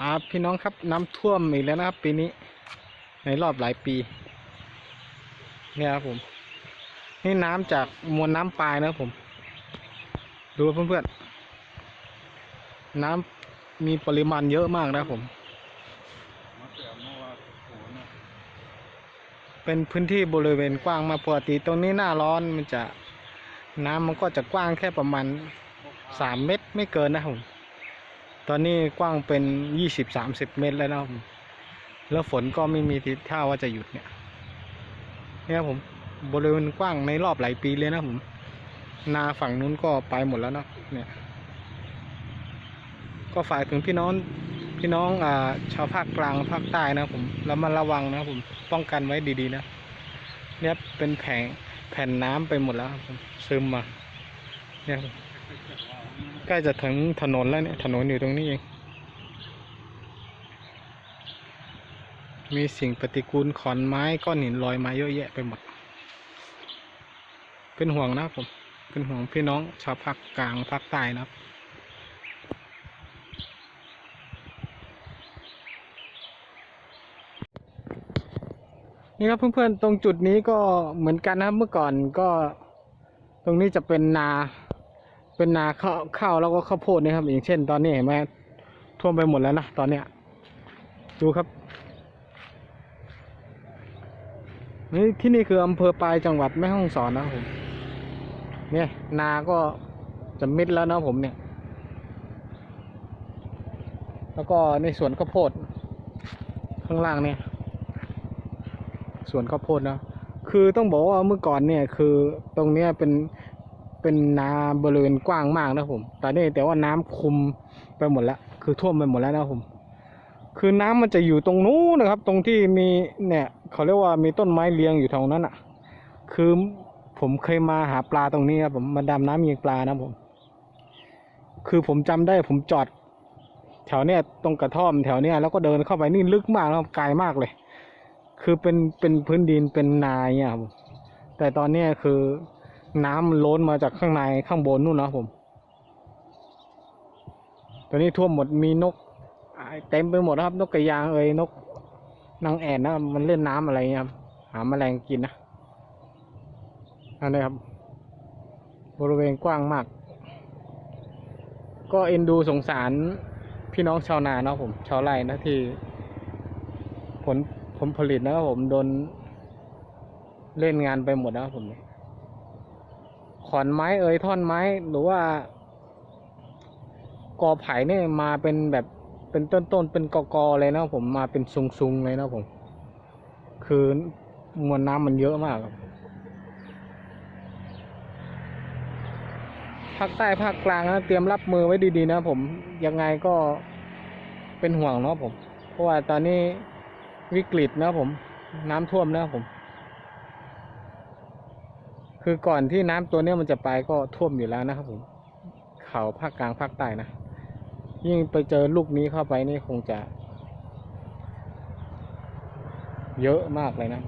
อ่าพี่น้องครับน้ำท่วมอีกแล้วนะครับ ปีนี้ ในรอบหลายปี เนี่ยครับผม นี่น้ำจากมวลน้ำปลายนะครับผม ดูเพื่อนๆน้ำมีปริมาณเยอะมากนะครับผม เป็นพื้นที่บริเวณกว้างมาปกติตรงนี้หน้าร้อนมันจะ น้ำมันก็จะกว้างแค่ประมาณสามเมตรไม่เกินนะครับผม ตอนนี้กว้างเป็นยี่สิบสามสิบเมตรแล้วนะผมแล้วฝนก็ไม่มีทิศท่าว่าจะหยุดเนี่ย เนี่ยครับผมบริเวณกว้างในรอบหลายปีเลยนะผม นาฝั่งนู้นก็ไปหมดแล้วเนาะเนี่ย ก็ฝากถึงพี่น้องพี่น้องอ่าชาวภาคกลางภาคใต้นะครับผมระมัดระวังนะผมป้องกันไว้ดีๆนะเนี่ยเป็นแผงแผ่นน้ำไปหมดแล้วผมซึมมาเนี่ย ใกล้จะถึงถนนแล้วเนี่ยถนนอยู่ตรงนี้เองมีสิ่งปฏิกูลขอนไม้ก้อนหินลอยมาเยอะแยะไปหมด เป็นห่วงนะผม เป็นห่วงพี่น้องชาวภาคกลางภาคใต้นะครับ นี่ครับเพื่อนๆตรงจุดนี้ก็เหมือนกันนะครับเมื่อก่อนก็ตรงนี้จะเป็นนา เป็นนาข้าวข้าวแล้วก็ข้าวโพดนะครับอย่างเช่น ตอนนี้เห็นไหมท่วมไปหมดแล้วนะตอนเนี้ย ดูครับนี่ที่นี่คืออำเภอปลายจังหวัดแม่ฮ่องสอนนะผมเนี่ยนาก็จะมิดแล้วนะผมเนี่ย แล้วก็ในสวนข้าวโพด ข้างล่างเนี่ยสวนข้าวโพดนะคือต้องบอกว่าเมื่อก่อนเนี่ย คือตรงเนี้ยเป็น เป็นนาบริเวณกว้างมากนะผมตอนนี้แต่ว่าน้ำคุมไปหมดแล้ว คือท่วมไปหมดแล้วนะผม คือน้ำมันจะอยู่ตรงนู้นนะครับ ตรงที่มีเนี่ยเขาเรียกว่ามีต้นไม้เลี้ยงอยู่ตรงนั้นอะ คือผมเคยมาหาปลาตรงนี้ครับผมมาดำน้ำยิงปลานะผม คือผมจำได้ผมจอด แถวเนี้ยตรงกระท่อมแถวเนี้ยแล้วก็เดินเข้าไปนี่ลึกมากนะครับไกลมากเลย คือเป็นเป็นพื้นดินเป็นนาเนี่ยครับแต่ตอนเนี้ยคือ น้ำมันล้นมาจากข้างในข้างบนนู่นนะผม ตอนนี้ท่วมหมดมีนกเต็มไปหมดนะครับนกกระยางเอ่ยนกนางแอ่นนะมันเล่นน้ำอะไรเงี้ยครับหาแมลงกินนะอันนี้ครับ บริเวณกว้างมาก ก็เอ็นดูสงสารพี่น้องชาวนาเนาะผม ชาวไร่นะที่ ผลผลผลิตนะครับผมโดนเล่นงานไปหมดนะครับผมข อนไม้เอ่ยท่อนไม้หรือว่ากอไผ่เนี่ยมาเป็นแบบเป็นต้นๆเป็นกอกอเลยนะผมมาเป็นซุงๆเลยนะผม คือมวลน้ำมันเยอะมากครับภาคใต้ภาคกลางนะเตรียมรับมือไว้ดีๆนะผมยังไงก็เป็นห่วงเนาะผม เพราะว่าตอนนี้วิกฤตนะผม น้ำท่วมนะผม คือก่อนที่น้ำตัวเนี้ยมันจะไปก็ท่วมอยู่แล้วนะครับผมเขาภาคกลางภาคใต้นะยิ่งไปเจอลูกนี้เข้าไปนี่คงจะ เยอะมากเลยนะ